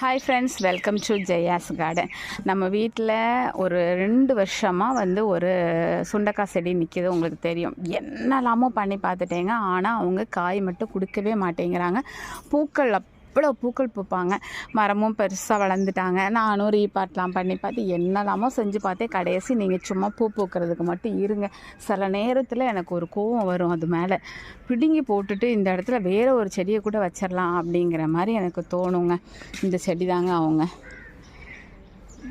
Hi friends welcome to Jaya's garden நம்ம வீட்டில் ஒரு ரெண்டு வருஷமாக வந்து ஒரு சுண்டக்காய் செடி நிற்கிது உங்களுக்கு தெரியும். என்னெல்லாமோ பண்ணி பார்த்துட்டேங்க. ஆனால் அவங்க காய் மட்டும் கொடுக்கவே மாட்டேங்கிறாங்க. பூக்கள் அவ்வளோ பூக்கள் பூப்பாங்க. மரமும் பெருசாக வளர்ந்துட்டாங்க. நானும் ரீபார்ட்லாம் பண்ணி பார்த்து என்னெல்லாமோ செஞ்சு பார்த்தே கடைசி நீங்கள் சும்மா பூ பூக்கிறதுக்கு மட்டும் இருங்க. சில நேரத்தில் எனக்கு ஒரு கோவம் வரும் அது மேலே. பிடுங்கி போட்டுட்டு இந்த இடத்துல வேறு ஒரு செடியை கூட வச்சிடலாம் அப்படிங்கிற மாதிரி எனக்கு தோணுங்க. இந்த செடி தாங்க அவங்க.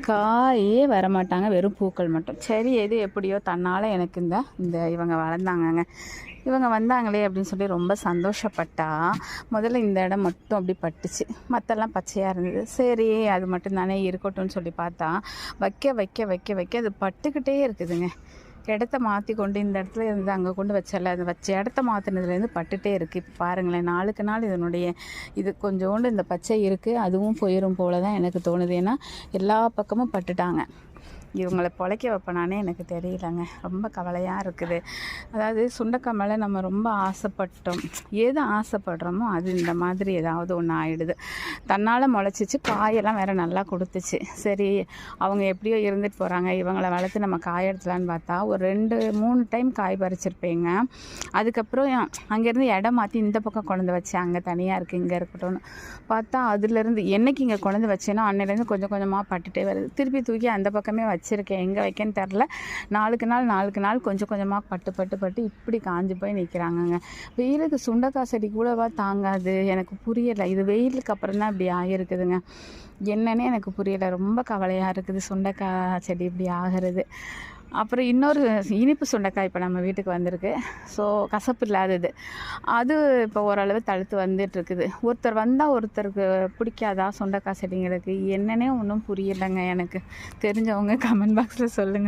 காயே வரமாட்டாங்க வெறும் பூக்கள் மட்டும். சரி எது எப்படியோ தன்னால் எனக்கு இந்த இந்த இவங்க வளர்ந்தாங்கங்க. இவங்க வந்தாங்களே அப்படின்னு சொல்லி ரொம்ப சந்தோஷப்பட்டா முதல்ல இந்த இடம் மட்டும் அப்படி பட்டுச்சு. மற்றெல்லாம் பச்சையாக இருந்தது. சரி அது மட்டும் தானே இருக்கட்டும்னு சொல்லி பார்த்தா வைக்க வைக்க வைக்க வைக்க அது பட்டுக்கிட்டே இருக்குதுங்க. இடத்த மாற்றி கொண்டு இந்த இடத்துல இருந்து அங்கே கொண்டு வச்சல அது வச்ச இடத்த மாற்றினதுலேருந்து பட்டுட்டே இருக்குது இப்போ பாருங்களேன் நாளுக்கு நாள் இதனுடைய இது கொஞ்சோண்டு இந்த பச்சை இருக்குது அதுவும் போயிடும் போல தான் எனக்கு தோணுது. ஏன்னா எல்லா பக்கமும் பட்டுட்டாங்க. இவங்களை பொழைக்க வைப்பனானே எனக்கு தெரியலங்க. ரொம்ப கவலையாக இருக்குது. அதாவது சுண்டக்காய் மேலே நம்ம ரொம்ப ஆசைப்பட்டோம். எது ஆசைப்படுறோமோ அது இந்த மாதிரி ஏதாவது ஒன்று ஆகிடுது தன்னால் முளைச்சிச்சு காயெல்லாம் வேற நல்லா கொடுத்துச்சு. சரி அவங்க எப்படியோ இருந்துட்டு போகிறாங்க இவங்களை வளர்த்து நம்ம காய எடுத்துலான்னு பார்த்தா ஒரு ரெண்டு மூணு டைம் காய் பறிச்சிருப்பேங்க. அதுக்கப்புறம் அங்கேருந்து இடம் மாற்றி இந்த பக்கம் கொண்டு வச்சு அங்கே தனியாக இருக்குது இங்கே இருக்கட்டும்னு பார்த்தா அதுலேருந்து என்னைக்கு இங்கே கொண்டு வச்சேனோ அன்னையிலேருந்து கொஞ்சம் கொஞ்சமாக பட்டுட்டே வருது. திருப்பி தூக்கி அந்த பக்கமே வச்சுருக்கேன். எங்கே வைக்கன்னு தெரில. நாளுக்கு நாள் நாளுக்கு நாள் கொஞ்சம் கொஞ்சமாக பட்டு பட்டு பட்டு இப்படி காஞ்சு போய் நிற்கிறாங்கங்க வெயிலுக்கு சுண்டக்காய் செடி கூடவா தாங்காது. எனக்கு புரியலை. இது வெயிலுக்கு அப்புறம் தான் இப்படி ஆகிருக்குதுங்க. என்னன்னே எனக்கு புரியலை. ரொம்ப கவலையாக இருக்குது சுண்டக்காய் செடி இப்படி ஆகிறது. அப்புறம் இன்னொரு இனிப்பு சுண்டைக்காய் இப்போ நம்ம வீட்டுக்கு வந்திருக்கு. ஸோ கசப்பு இல்லாதது. அது இப்போ ஓரளவு தழுத்து வந்துட்டுருக்குது. ஒருத்தர் வந்தால் ஒருத்தருக்கு பிடிக்காதா சுண்டைக்காய் செடிங்களுக்கு? என்னன்னே ஒன்றும் புரியலைங்க எனக்கு. தெரிஞ்சவங்க கமெண்ட் பாக்ஸில் சொல்லுங்கள்